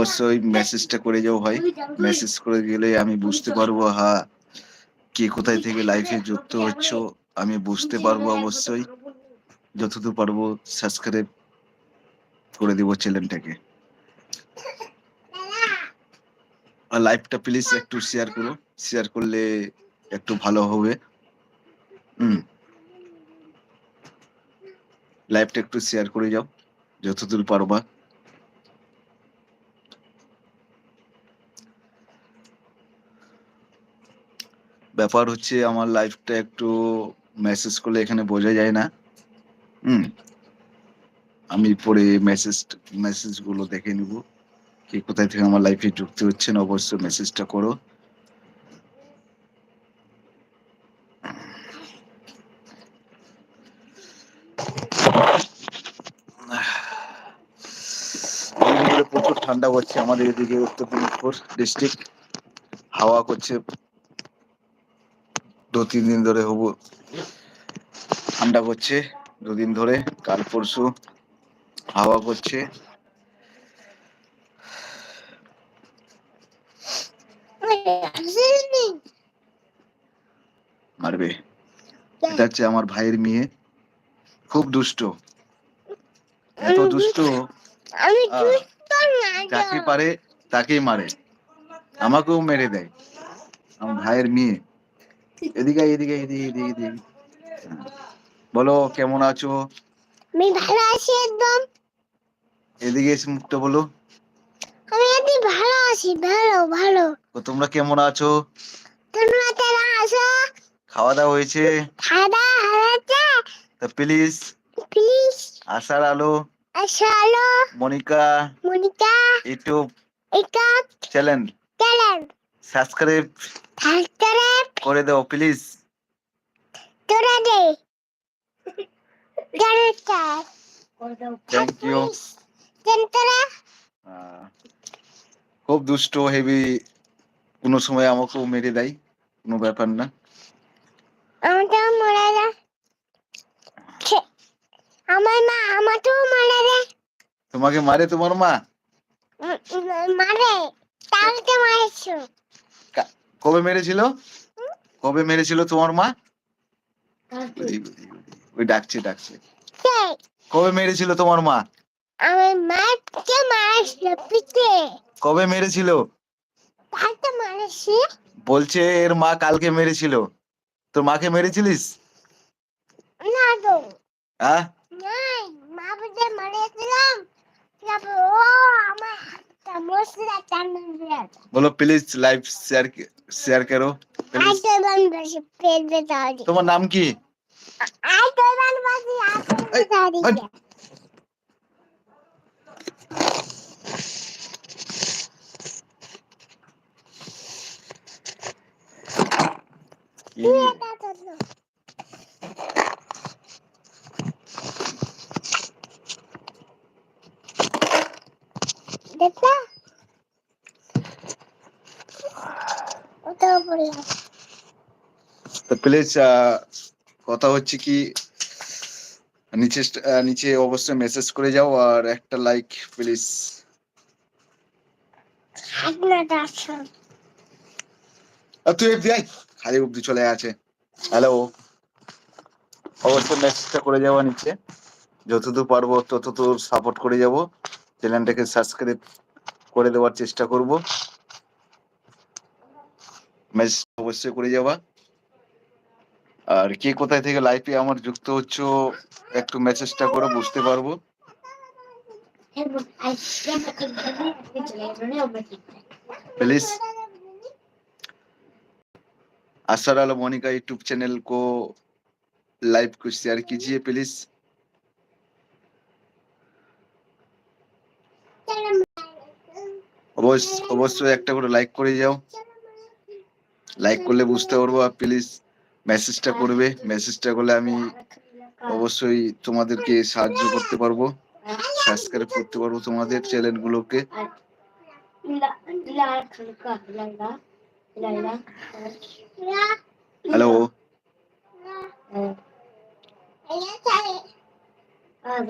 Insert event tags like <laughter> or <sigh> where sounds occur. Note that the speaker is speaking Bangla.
অবশ্যই মেসেজটা করে যাও ভাই। মেসেজ করে গেলে আমি বুঝতে পারব হ্যাঁ কে কোথায় থেকে লাইফে যুক্ত হচ্ছ? আমি বুঝতে পারব অবশ্যই। যতদূর পারব সাবস্ক্রাইব করে দিব চ্যানেলটাকে। আর লাইভটা প্লিজ একটু শেয়ার করো। শেয়ার করলে একটু ভালো হবে। হুম। লাইভটা একটু শেয়ার করে যাও, যতদূর পারবা। ব্যাপার হচ্ছে আমার লাইফটা একটু মেসেজ করলে এখানে বোঝা যায় না। হুম। আমি পরে মেসেজ মেসেজগুলো দেখে নিব। কি কোথায় থেকে আমার লাইফে যুক্ত হচ্ছেন অবশ্যই মেসেজটা করো। প্রচুর ঠান্ডা পড়ছে আমাদের এদিকে উত্তর দিনাজপুর ডিস্ট্রিক্ট হাওয়া করছে দু তিন দিন ধরে হবু। ঠান্ডা করছে দুদিন ধরে কাল পরশু হাওয়া করছে। মারবে। এটা হচ্ছে আমার ভাইয়ের মেয়ে। খুব দুষ্ট। এত দুষ্ট। যাকে পারে তাকেই মারে। আমাকেও মেরে দেয়। আমার ভাইয়ের মেয়ে। এদিকে এদিকে এদিকে এদিকে এদিকে। হ্যাঁ। বলো কেমন আছো? আমি ভালো আছি একদম। এদিকে এসে মুখটা বলো। আমি ভালো আছি ভালো ভালো। ও, তোমরা কেমন আছো? তোমরা তারা আসো খাওয়া দাওয়া হয়েছে খাদা হারাতে তা প্লিজ প্লিজ আশার আলো। আলো। মনিকা মনিকা। ইউটিউব এটা চ্যানেল চ্যানেল সাবস্ক্রাইব <laughs> করে দাও প্লিজ তোরা দে। চ্যানেলটা থ্যাংক ইউ চ্যানেলটা খুব দুষ্ট হেভি। কোনো সময় আমাকেও মেরে দেয় কোনো ব্যাপার না। আমাকেও মরে আমার মা আমাকেও মারে রে তোমাকে মারে তোমার মা? মারে। তাহলে মারেছো। কবে মেরেছিল? কবে মেরেছিল তোমার মা? ওই, ডাকছে ডাকছে। কবে মেরেছিল তোমার মা? আমার মারছিল পিঠে কবে মেরেছিল? মারছি বলছে এর মা কালকে মেরেছিল। তোর মাকে মেরেছিলিস? না তো হ্যাঁ? মা মারিয়েছিলাম তারপর ও আমার বলো প্লিজ লাইভ শেয়ার শেয়ার করো। প্লিজ আইতে বান বসে পেট বেতাড়ি তোমার নাম কি আইতে বান বসে আইতে এই, বেতাড়ি এই। কি? দেখলা বললাম তো প্লিজ কথা হচ্ছে কি নিচে নিচে অবশ্যই মেসেজ করে যাও আর একটা লাইক প্লিজ তুই এফবিআই খালি অব্দি চলে আছে। হ্যালো অবশ্যই মেসেজটা করে যাওয়া নিচে। যতদূর পারব ততদূর সাপোর্ট করে যাব। চ্যানেলটাকে সাবস্ক্রাইব করে দেওয়ার চেষ্টা করব। মেসেজ অবশ্যই করে যাওয়া আর কে কোথায় থেকে লাইভে আমার যুক্ত হচ্ছ একটু মেসেজটা করে বুঝতে পারবো प्लीज असर आला मोनिका यूट्यूब चैनल को लाइव को शेयर कीजिए प्लीज অবশ্য অবশ্যই একটা করে লাইক করে যাও লাইক করলে বুঝতে পারব আর প্লিজ মেসেজটা করবে। মেসেজটা করলে আমি অবশ্যই তোমাদেরকে সাহায্য করতে পারব সাবস্ক্রাইব করতে পারব তোমাদের চ্যানেলগুলোকে হ্যালো Ah,